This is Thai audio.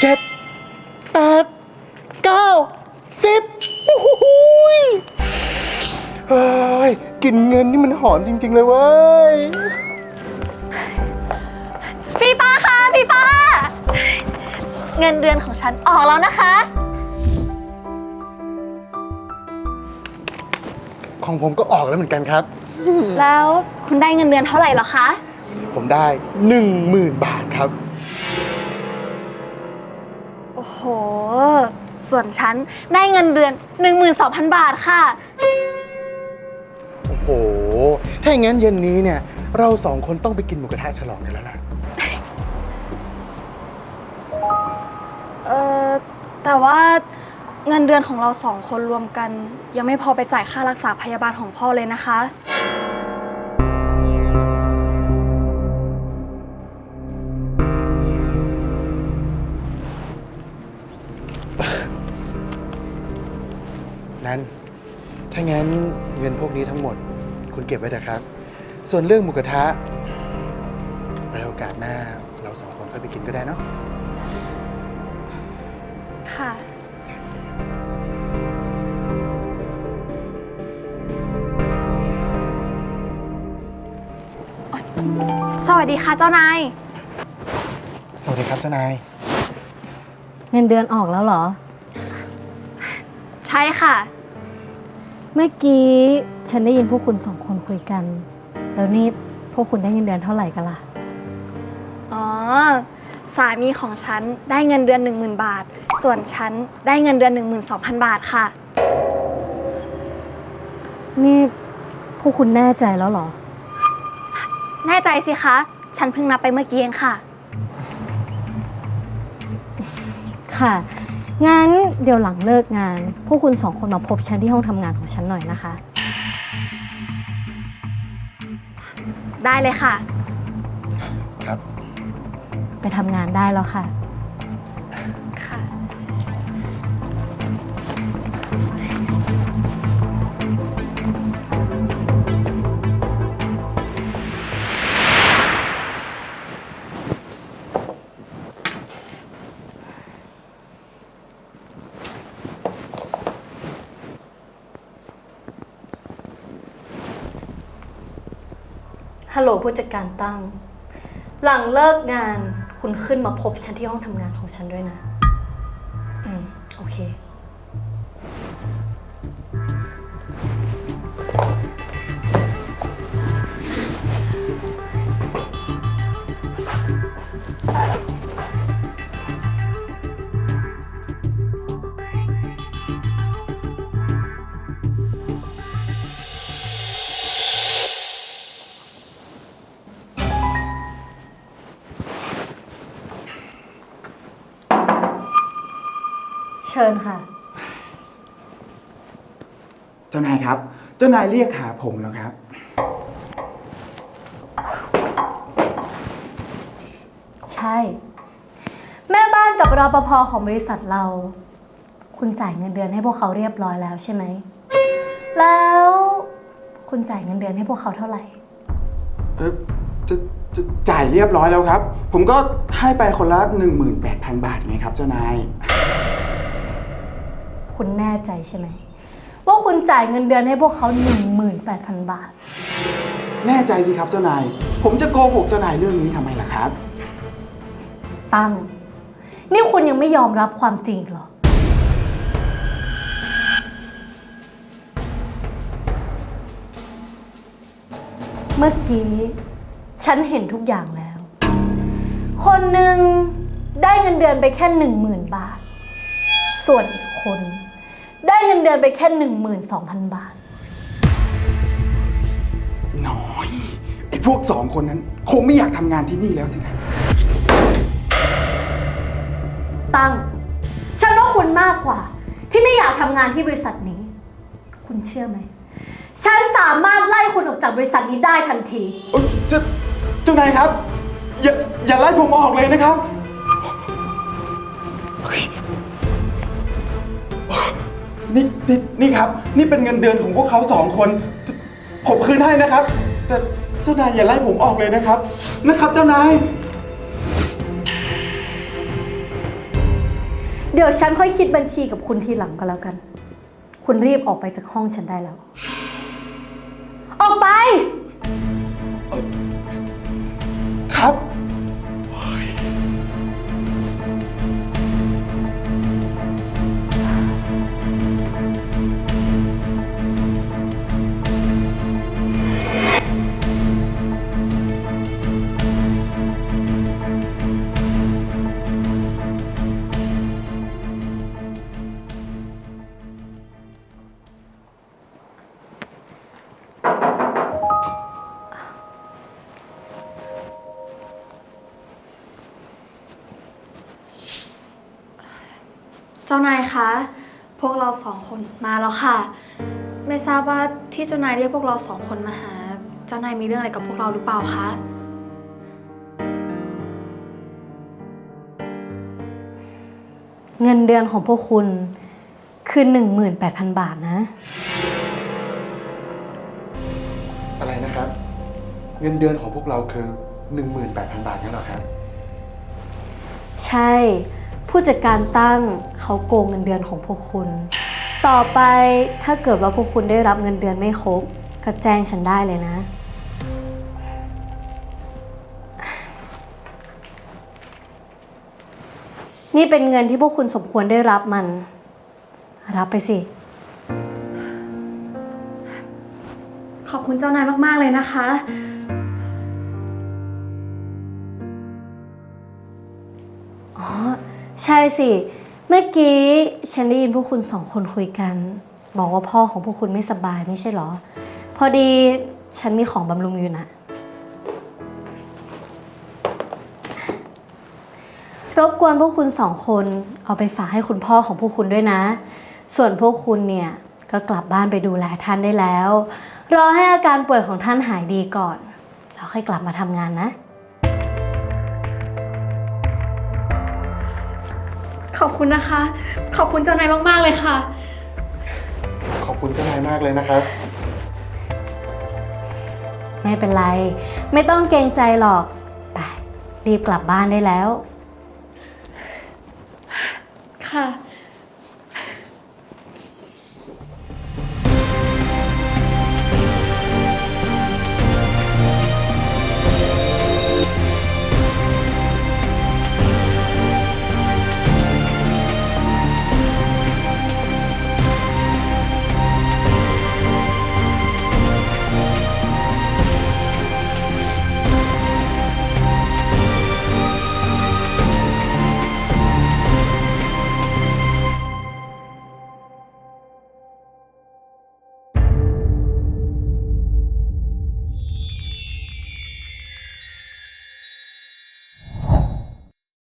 เจ็ดแปดเก้าสิบโอ้โหยเฮ้ยกลินเงินนี่มันหอมจริง ๆ เลยเว้ย พี่ป้าคะพี่ป้า เงินเดือนของฉันออกแล้วนะคะ ของผมก็ออกแล้วเหมือนกันครับ แล้วคุณได้เงินเดือนเท่าไหร่เหรอคะ ผมได้หนึ่งหมื่นบาทครับ โอ้โห ส่วนฉันได้เงินเดือน 12,000 บาทค่ะ โอ้โห ถ้าอย่างนั้นเย็นนี้เนี่ย เราสองคนต้องไปกินหมูกระทะฉลองกันแล้วล่ะ เออแต่ว่าเงินเดือนของเราสองคนรวมกัน ยังไม่พอไปจ่ายค่ารักษาพยาบาลของพ่อเลยนะคะ นั้น ถ้างั้นเงินพวกนี้ทั้งหมด คุณเก็บไว้เถอะครับ ส่วนเรื่องหมูกระทะไว้โอกาสหน้าเราสองคนค่อยไปกินก็ได้เนาะ ค่ะ สวัสดีค่ะเจ้านาย สวัสดีครับเจ้านาย เงินเดือนออกแล้วเหรอใช่ค่ะ เมื่อกี้ฉันได้ยินพวกคุณสองคนคุยกัน แล้วนี่พวกคุณได้เงินเดือนเท่าไหร่กันล่ะ อ๋อ สามีของฉันได้เงินเดือน 10,000 บาท ส่วนฉันได้เงินเดือน 12,000 บาทค่ะ นี่พวกคุณแน่ใจแล้วเหรอ แน่ใจสิคะ ฉันเพิ่งนับไปเมื่อกี้เองค่ะ ค่ะ งั้นเดี๋ยวหลังเลิกงาน พวกคุณสองคนมาพบฉันที่ห้องทำงานของฉันหน่อยนะคะ ได้เลยค่ะ ครับ ไปทำงานได้แล้วค่ะค่ะ ฮัลโหลผู้จัดการตั้ง หลังเลิกงานคุณขึ้นมาพบฉันที่ห้องทำงานของฉันด้วยนะ อืม โอเค ชิญค่ะ เจ้านายครับ เจ้านายเรียกหาผมแล้วครับ ใช่ แม่บ้านกับรปภของบริษัทเรา คุณจ่ายเงินเดือนให้พวกเขาเรียบร้อยแล้วใช่ไหม แล้ว คุณจ่ายเงินเดือนให้พวกเขาเท่าไหร่ เออจะจะจ่ายเรียบร้อยแล้วครับ ผมก็ให้ไปคนละ18,000 บาทไงครับ เจ้านาย คุณแน่ใจใช่ไหม ว่าคุณจ่ายเงินเดือนให้พวกเขา 18,000 บาท แน่ใจสิครับเจ้านาย ผมจะโกหกเจ้านายเรื่องนี้ทำไมล่ะครับ ตั้ง นี่คุณยังไม่ยอมรับความจริงเหรอ เมื่อกี้ ฉันเห็นทุกอย่างแล้ว คนหนึ่งได้เงินเดือนไปแค่หนึ่งหมื่นบาท ส่วนอีกคน ได้เงินเดือนไปแค่หนึ่งหมื่นสองพันบาท น้อย ไอ้พวกสองคนนั้น คงไม่อยากทำงานที่นี่แล้วสินะ ตั้ง ฉันว่าคุณมากกว่า ที่ไม่อยากทำงานที่บริษัทนี้ คุณเชื่อไหม ฉันสามารถไล่คุณออกจากบริษัทนี้ได้ทันที เอ้ยเจ้าเจ้านายครับ อย่าอย่าไล่ผมออกเลยนะครับเฮ้ย นี่นี่นี่ครับ นี่เป็นเงินเดือนของพวกเขาสองคน ผมคืนให้นะครับ แต่เจ้านายอย่าไล่ผมออกเลยนะครับ นะครับเจ้านาย เดี๋ยวฉันค่อยคิดบัญชีกับคุณทีหลังก็แล้วกัน คุณรีบออกไปจากห้องฉันได้แล้ว ออกไป เจ้านายคะ พวกเราสองคนมาแล้วค่ะ ไม่ทราบว่าที่เจ้านายเรียกพวกเราสองคนมาหา เจ้านายมีเรื่องอะไรกับพวกเราหรือเปล่าคะ เงินเดือนของพวกคุณคือ 18,000 บาทนะ อะไรนะครับ เงินเดือนของพวกเราคือ 18,000 บาทนี่เหรอครับ ใช่ ผู้จัดการตั้งเขาโกงเงินเดือนของพวกคุณ ต่อไปถ้าเกิดว่าพวกคุณได้รับเงินเดือนไม่ครบ ก็แจ้งฉันได้เลยนะ นี่เป็นเงินที่พวกคุณสมควรได้รับมัน รับไปสิ ขอบคุณเจ้านายมาก ๆ เลยนะคะ ใช่สิ เมื่อกี้ฉันได้ยินพวกคุณสองคนคุยกัน บอกว่าพ่อของพวกคุณไม่สบายไม่ใช่เหรอ พอดีฉันมีของบำรุงอยู่นะ รบกวนพวกคุณสองคนเอาไปฝากให้คุณพ่อของพวกคุณด้วยนะ ส่วนพวกคุณเนี่ยก็กลับบ้านไปดูแลท่านได้แล้ว รอให้อาการป่วยของท่านหายดีก่อนแล้วค่อยกลับมาทำงานนะ ขอบคุณนะคะ ขอบคุณเจ้านายมาก ๆ เลยค่ะ ขอบคุณเจ้านายมากเลยนะครับ ไม่เป็นไร ไม่ต้องเกรงใจหรอก ไปรีบกลับบ้านได้แล้ว ค่ะ